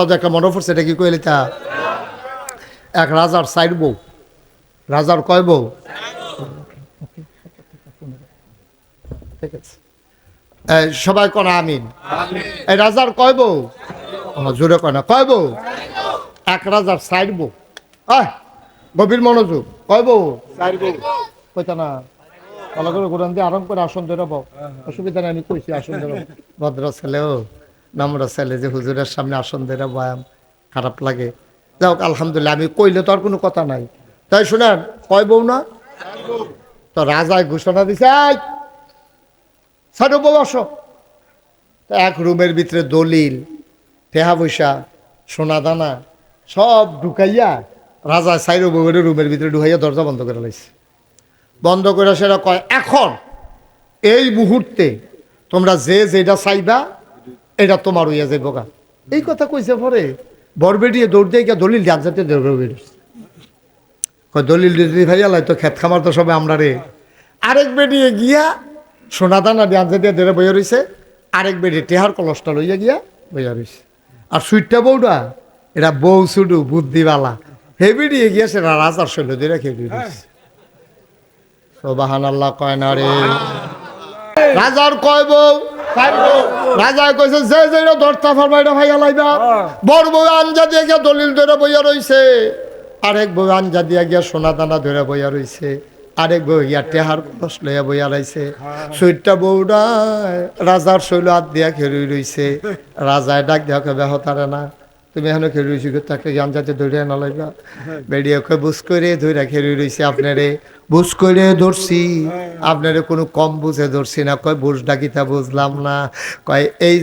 কথা তো একটা মনে পড়ছে এটা কি কইলে তা? এক রাজার সাইড বউ। রাজার কয় বউ? ঠিক আছে সবাই কন আমিন। এই রাজার কয় বউ? জোরে কয় না কয় বউ? এক রাজার সাইড বউ। আহ গভীর মনোযোগ। কয় বউ? সাইড বউ। কইতা না? ভালো করে ঘুরান দিয়ে আরাম করে আসন ধরে অসুবিধা নেই আমি কইছি আসন ধরে। ভদ্র ছেলেও নম্র ছেলে যে হুজুরের সামনে আসন ধরে বয়াম খারাপ লাগে। যাই হোক আলহামদুলিল্লাহ আমি কইলে তো আর কোনো কথা নাই। তাই শুনেন কয় বউ না? তো রাজায় ঘোষণা দিছে "এই, সাইড বউ আসো। এক রুমের ভিতরে দলিল টেহা পয়সা সোনা দানা সব ঢুকাইয়া রাজা সাইরো বউয়ের রুমের ভিতরে ঢুকাইয়া দরজা বন্ধ করে লাইছে। বন্ধ করে সেটা কয় এখন এই মুহূর্তে তোমরা যে যেটা চাইবা এটা তোমার হইয়া যাইব গা। এই কথা কইছে পরে বরবেডিয়ে দৌড় দিয়ে গিয়া দলিল ডাক যাতে দৌড় বেরিয়েছে কয় দলিল দিদি ভাইয়া লাই তো খেত খামার তো সবে আমরা রে। আরেক বেডিয়ে গিয়া সোনা দানা দিয়ে আনতে দিয়ে দেড়ে বইয়া রইছে। আরেক বেডি টেহার কলসটা লইয়া গিয়া বইয়া রইছে। আর সুইটটা বউটা এটা বউ সুডু বুদ্ধিওয়ালা হে বেডিয়ে গিয়া সেটা রাজার শৈল দিয়ে রেখে রইছে সোবাহান আল্লাহ কয় না রে। রাজার কয় বউ? রাজা কইছে যে যে দরতা ফরমাইটা ভাইয়া লাইবা বড় বউ আঞ্জা দিয়ে গিয়া দলিল ধরে বইয়া রইছে। আরেক বউ আঞ্জা দিয়া গিয়া সোনা দানা ধরে বইয়া রইছে। আরেক বউ গিয়া টেহার কলস লইয়া বইয়া রইছে সুইটটা বউডা রাজার শৈল হাত দিয়া খেরুই রইছে। রাজায় ডাক দেওয়া কবে হতারে না। তুমি এখনও খেরু একটা তাকে যাতে ধরে না লাগবা। বেড়িয়ে ওকে বুঝ করে ধরে খেরুই রয়েছি আপনারে। বুঝ করে ধরছি। আপনারে কোনো কম বুঝে ধরছি না। কয় বুঝ ডাকিতা বুঝলাম না। কয়, এই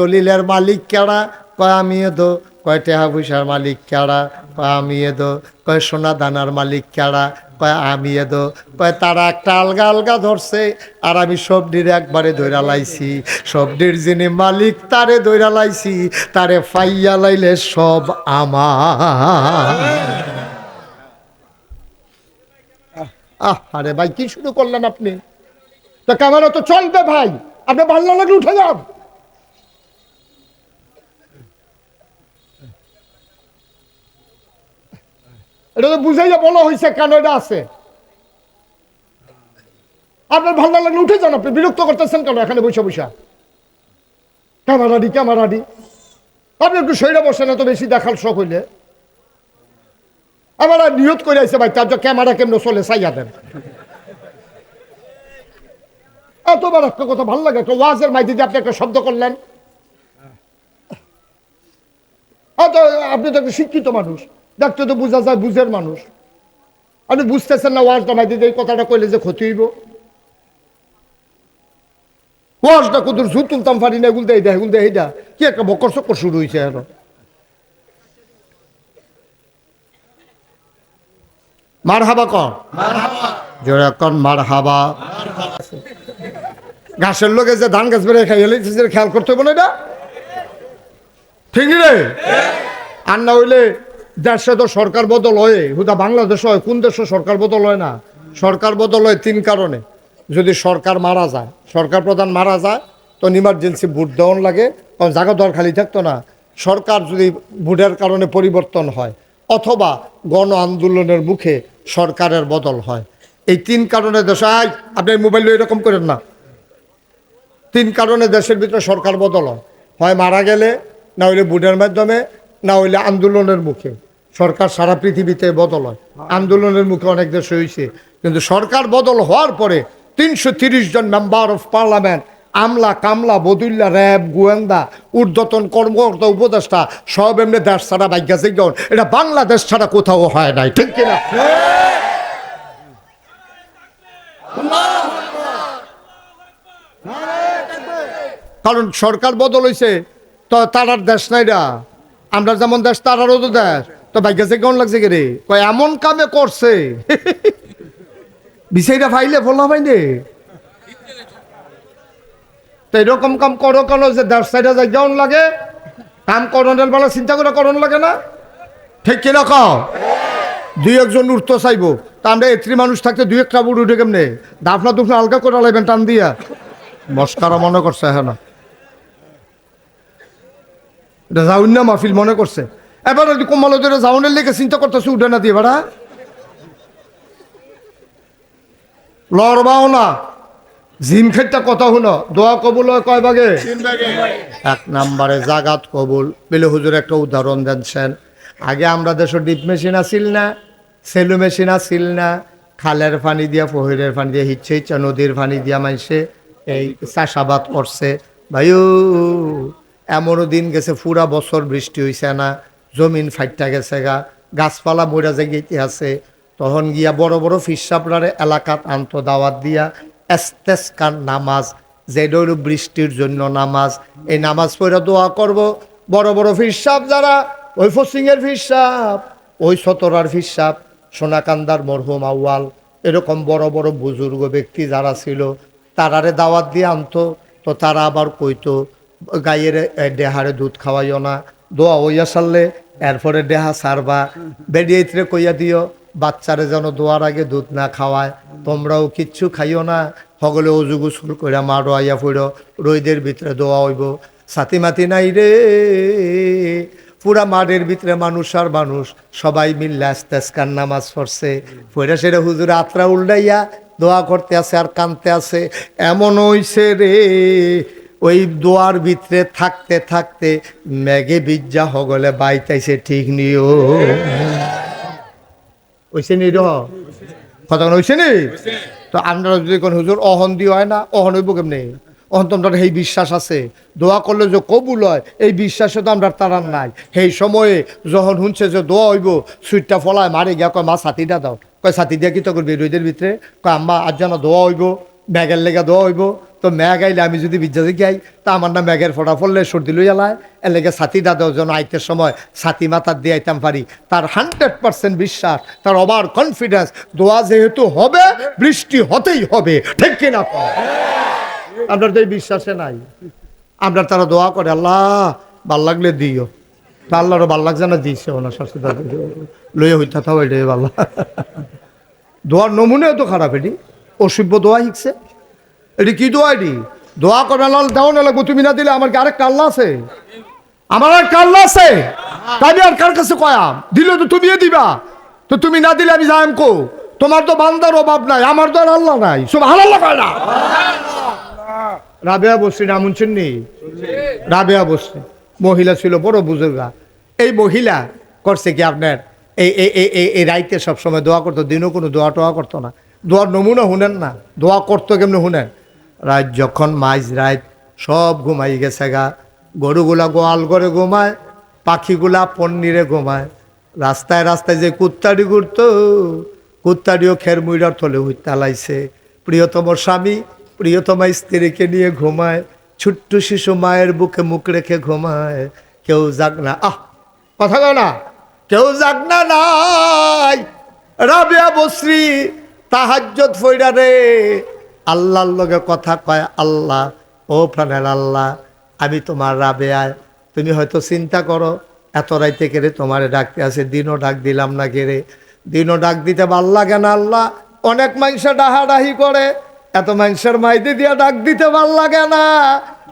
দলিলের মালিক কেনা কয়, আমিও দো কয় টেহা পয়সার মালিক কেডা, কয় আমি দো, কয় সোনা দানার মালিক কেডা, কয় আমি দো, কয় তারা একটা আলগা আলগা ধরছে, আর আমি সবডির একবারে ধইরা লাইছি। সবডির যিনি মালিক, তারে ধইরা লাইছি, তারে ফাইয়া লাইলে সব আমার। আরে ভাই, কি শুরু করলেন আপনি? তো ক্যামেরা তো চলবে ভাই। আপনি ভালো লাগলে উঠে যান। এটা তো বুঝাইয়া বলা হয়েছে কেন এটা আছে? আপনার ভালো লাগলে উঠে যান আপনি, বিরক্ত করতেছেন কেন এখানে বসে বসে? ক্যামেরাডি ক্যামেরাডি আপনি একটু সইরা বসেন, এত বেশি দেখার শখ হইলে। আর নিয়ত করে আছে ভাই, তার ক্যামেরা কেমন চলে চাইয়া দেন। এতবার একটা কথা ভালো লাগে, একটা ওয়াজের মাইতে আপনি একটা শব্দ করলেন। আপনি তো একটা শিক্ষিত মানুষ। দেখতে তো বোঝা যায় বুঝের মানুষ। আপনি বুঝতেছেন না ওয়াজটা মাইতে এই কথাটা কইলে যে ক্ষতি হইব। ওয়াজটা কত ঝুট তুলতাম পারি না, এগুল দেয় এগুল দেয় এইটা কি একটা বকর চক্কর শুরু হয়েছে এখন। মার হাবা কন। জোরে কন মার হাবা ঘাসের লোকে যে ধান গাছ বেড়ে খাই খেয়াল করতে হবে না এটা? ঠিক রে? আর না হইলে দেশে তো সরকার বদল হয়। হুদা বাংলাদেশ হয়। কোন দেশে সরকার বদল হয় না? সরকার বদল হয় তিন কারণে। যদি সরকার মারা যায় সরকার প্রধান মারা যায় তো ইমার্জেন্সি ভোট দেওয়ান লাগে কারণ জায়গা দর খালি থাকতো না। সরকার যদি ভোটের কারণে পরিবর্তন হয় অথবা গণ আন্দোলনের মুখে সরকারের বদল হয়। এই তিন কারণে দেশে আই, আপনি মোবাইল এরকম করেন না। তিন কারণে দেশের ভিতরে সরকার বদল হয়। মারা গেলে না হইলে ভোটের মাধ্যমে না হইলে আন্দোলনের মুখে। সরকার সারা পৃথিবীতে বদল হয়। আন্দোলনের মুখে অনেক দেশ হয়েছে কিন্তু সরকার বদল হওয়ার পরে তিনশো জন মেম্বার অফ পার্লামেন্ট, আমলা, কামলা বদুল্লা র্যাব, গোয়েন্দা, ঊর্ধ্বতন কর্মকর্তা, উপদেষ্টা, সব এমনি দেশ ছাড়া বাইকা গেছে এটা বাংলাদেশ ছাড়া কোথাও হয় নাই। ঠিক কিনা? কারণ সরকার বদল হয়েছে তো তারার দেশ নাই রা। আমরা যেমন দেশ, তারারও তো দেশ। তো ভাগ্যে কেমন লাগছে রে? কয়, এমন কামে করছে। বিষয়টা ফাইলে ফলা পাইনে তো এরকম কাম করো কেন যে দেশ সাইডে যাই কেমন লাগে? কাম করণের বেলা চিন্তা করে করণ লাগে না? ঠিক কিনা কও? দুই একজন উঠতে চাইব। তা আমরা এত্রি মানুষ থাকতে দুই একটা বুড় উঠে কেমনে? দাফনা দুফনা আলগা করে লাইবেন টান দিয়া। মস্কারা মনে করছে হ্যাঁ না এটা যাউন না মাহফিল মনে করছে। এবার যদি কম্বল ধরে যাউনের লেগে চিন্তা করতেছে উঠে না দিয়ে বেড়া। লড়বাও না। জিম খেটটা কথা শুনো। দোয়া কবুল হয় কয় ভাগে? এক নাম্বারে জাগাত কবুল। পেলে হুজুর একটা উদাহরণ দিচ্ছেন আগে আমরা দেশে ডিপ মেশিন আসিল না সেলু মেশিন আসিল না। খালের পানি দিয়া ফহিরের পানি দিয়া হিচ্ছে ইচ্ছা নদীর পানি দিয়া মাইসে এই চাষাবাদ করছে। ভাইও এমনও দিন গেছে, পুরা বছর বৃষ্টি হইছে না, জমিন ফাইটটা গেছে গা, গাছপালা মরা জায়গাতে আছে, তখন গিয়া বড় বড় ফিসাপলারে এলাকাত আন্ত দাওয়াত দিয়া, এস্তেস্কার নামাজ যেটা হলো বৃষ্টির জন্য নামাজ, এই নামাজ পড়ে দোয়া করব। বড় বড় ফিরসাপ যারা, ওই ফসিংয়ের ফিসাব ওই সতরার ফিসাব সোনাকান্দার মরহুম আউয়াল, এরকম বড় বড় বুজুর্গ ব্যক্তি যারা ছিল, তারারে দাওয়াত দিয়ে আনতো, তো তারা আবার কইতো গাইয়ের এ, দেহারে দুধ খাওয়াইও না। দোয়া হইয়া সারলে এরপরে দেহা সারবা। বেরিয়েতরে কইয়া দিও বাচ্চারা যেন দোয়ার আগে দুধ না খাওয়ায়। তোমরাও কিচ্ছু খাইও না। সকলে অজু গুসল করে মারো আইয়া ফুড়ো রইদের ভিতরে দোয়া হইব। সাথী মাতি নাই রে। পুরা মাঠের ভিতরে মানুষ আর মানুষ। সবাই মিললে আস্তে আস্কার নামাজ পড়ছে। পড়ে সেরে হুজুর আত্রা উল্টাইয়া দোয়া করতে আছে আর কানতে আছে। এমন হইছে রে। ওই দোয়ার ভিতরে থাকতে থাকতে মেঘে বিজ্জা হগলে বাইতাইছে, ঠিক নিও ওইসে নি কথা হইছে নি? তো আপনারা যদি কোন, হুজুর, অহন দিয়ে হয় না? অহন হইব কেমনি? অহন তো আমরা সেই বিশ্বাস আছে। দোয়া করলে যে কবুল হয়, এই বিশ্বাসে তো আমরা তারার নাই। সেই সময়ে যখন শুনছে যে দোয়া হইব, সুইটটা ফলায়, মারে গিয়া কয়, মা, ছাতিটা দাও। কয়, ছাতি দিয়া কি তো করবি? রোদের ভিতরে। কয়, আম্মা, আজ যেন দোয়া হইব ম্যাগের লেগে দোয়া হইব। তো ম্যাগ আইলে আমি যদি দেখি আই তা আমার না ম্যাগের ফোটা ফললে সর্দি লই এলায় এর লেগে ছাতি দাদাও যেন আইতের সময় ছাতি মাথার দিয়ে আইতাম পারি তার হান্ড্রেড পার্সেন্ট বিশ্বাস তার অবার কনফিডেন্স দোয়া যেহেতু হবে, বৃষ্টি হতেই হবে। ঠিক কিনা? আপনার তো এই বিশ্বাসে নাই। আপনার তারা দোয়া করে আল্লাহ, ভালো লাগলে দিও তা আল্লাহরও ভালো লাগছে না দিয়েছে ওনার শাস্তি লইয়া হইতে থাও এটাই ভালো। দোয়ার নমুনে তো খারাপ এটি। অসভ্য দোয়া শিখছে এটি কি দোয়া এটি? দোয়া করে লাল দাও না লাগবো, তুমি না দিলে আমার কি আরেক কাল্লা আছে? আমার আর কাল্লা আছে? তাই আর কার কাছে কয়াম দিলে তো তুমিও দিবা। তো তুমি না দিলে আমি যাইম কো? তোমার তো বান্দার অভাব নাই, আমার তো আর আল্লাহ নাই। সব হালাল্লা কয় না। রাবেয়া বসরি নাম শুনছেন নি? রাবেয়া বসরি মহিলা ছিল, বড় বুজুর্গা। এই মহিলা করছে কি আপনার? এই এই এই রাইতে সবসময় দোয়া করতো, দিনও কোনো দোয়া টোয়া করতো না। দোয়ার নমুনা শুনেন না। দোয়া করতো কেমনি শুনেন? রাত যখন মাইজ রাত সব ঘুমাই গেছে গা, গরুগুলা গোয়াল করে ঘুমায়, পাখিগুলা পন্নিরে ঘুমায়। রাস্তায় রাস্তায় যে কুত্তাড়ি ঘুরতো, কুত্তাড়িও খের মুইরার তলে হইতালাইছে প্রিয়তম স্বামী প্রিয়তমা স্ত্রীকে নিয়ে ঘুমায়, ছোট্ট শিশু মায়ের বুকে মুখ রেখে ঘুমায়। কেউ যাক না, আহ, কথা কও না, কেউ যাক না নাই। রাবিয়া বসরি তাহাজ্জত ফইরা রে আল্লাহর লগে কথা কয়, আল্লাহ, ও প্রাণের আল্লাহ, আমি তোমার রাবে আয় তুমি হয়তো চিন্তা করো, এত রাইতে কেড়ে তোমারে ডাকতে আছে, দিনও ডাক দিলাম না কেড়ে। দিনও ডাক দিতে ভালো লাগে না আল্লাহ। অনেক মানুষ ডাহাডাহি করে, এত মানুষের মাইদি দিয়া ডাক দিতে ভালো লাগে না।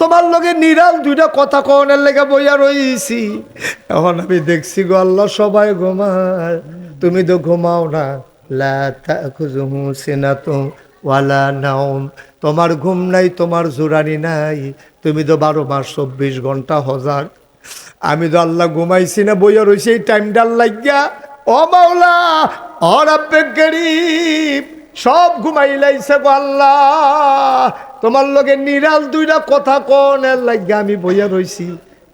তোমার লগে নিরাল দুইটা কথা কনের লেগে বইয়া রইছি। এখন আমি দেখছি গো আল্লাহ সবাই ঘুমায়। তুমি তো ঘুমাও না। লা তাখুযুহু সিনাতুন। ওয়ালা নাওম, তোমার ঘুম নাই, তোমার জোরানি নাই। তুমি তো বারো মাস, চব্বিশ ঘণ্টা হজার। আমি তো আল্লাহ ঘুমাইছি না, বইয়া রইছি, এই টাইমটা লাগিয়া। ও মাওলা, ও রাব্বে গরিব, সব ঘুমাইলাইছে গো আল্লাহ। তোমার লগে নিরাল দুইটা কথা কোন লাগিয়া আমি বইয়া রইছি।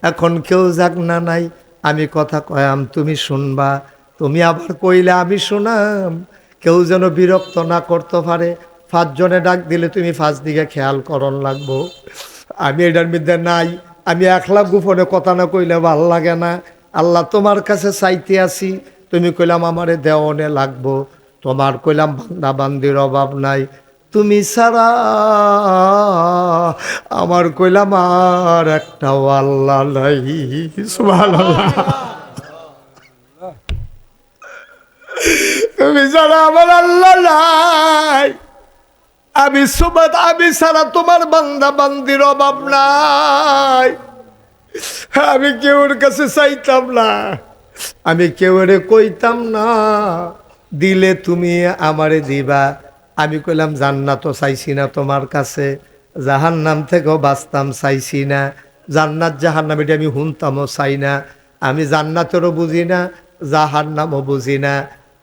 এখন কেউ যাক না নাই, আমি কথা কয়াম, তুমি শুনবা। তুমি আবার কইলে আমি শুনাম। কেউ যেন বিরক্ত না করতে পারে পাঁচজনে ডাক দিলে তুমি পাঁচ দিকে খেয়াল করন লাগবো। আমি এটার মধ্যে নাই। আমি একলা গোপনে কথা না কইলে ভালো লাগে না। আল্লাহ তোমার কাছে চাইতে আসি তুমি কইলাম, আমারে দেওয়ানে লাগবো। তোমার কইলাম, বান্দা বান্দির অভাব নাই। তুমি ছাড়া আমার কইলাম, আর একটা আল্লাহ নাই। তুমি ছাড়া আমার আল্লাহ নাই। আমি সুবাদ, আমি ছাড়া তোমার বান্দা, বান্দির অভাব নাই। আমি কেউর কাছে চাইতাম না, আমি কেউরে কইতাম না, দিলে তুমি আমারে দিবা। আমি কইলাম, জান্নাত চাইছি না তোমার কাছে জাহান নাম থেকেও বাঁচতাম চাইছি না। জান্নাত, জাহান্নাম, এটা আমি শুনতামও চাই না। আমি জান্নাতেরও বুঝি না জাহার নামও বুঝি না।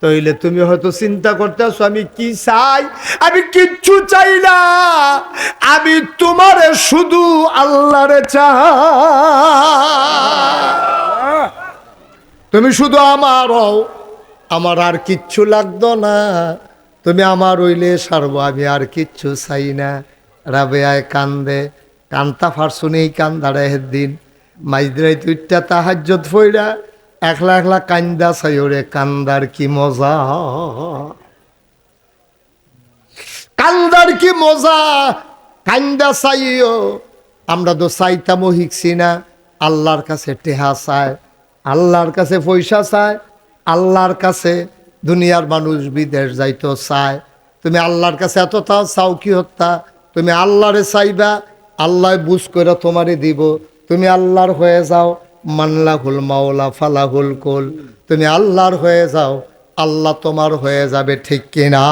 তইলে তুমি হয়তো চিন্তা করতেছো আমি কি চাই? আমি কিচ্ছু চাই না। আমি তোমারে শুধু আল্লাহরে তুমি শুধু আমার আমার আর কিচ্ছু লাগতো না। তুমি আমার হইলে সারবো, আমি আর কিচ্ছু চাই না। রাবেয়ায় কান্দে, কান্তা ফারসুনেই কান্দারে দিন মাইদ্রাই তুইটা তাহাজ্জত ফইরা একলা একলা কান্দা চাই কান্দার কি মজা? কান্দার কি মজা? কান্দা চাইও আমরা তো চাইতামও শিখছি না। আল্লাহর কাছে টেহা চায়, আল্লাহর কাছে পয়সা চায়, আল্লাহর কাছে দুনিয়ার মানুষ বিদেশ যাইতো চায়। তুমি আল্লাহর কাছে এত তাও চাও কি হত্যা? তুমি আল্লাহরে চাইবা, আল্লাহ বুঝ করে তোমারে দিব। তুমি আল্লাহর হয়ে যাও মানলাহুল মাওলা ফালাহুল কুল। তুমি আল্লাহর হয়ে যাও আল্লাহ তোমার হয়ে যাবে ঠিক কিনা?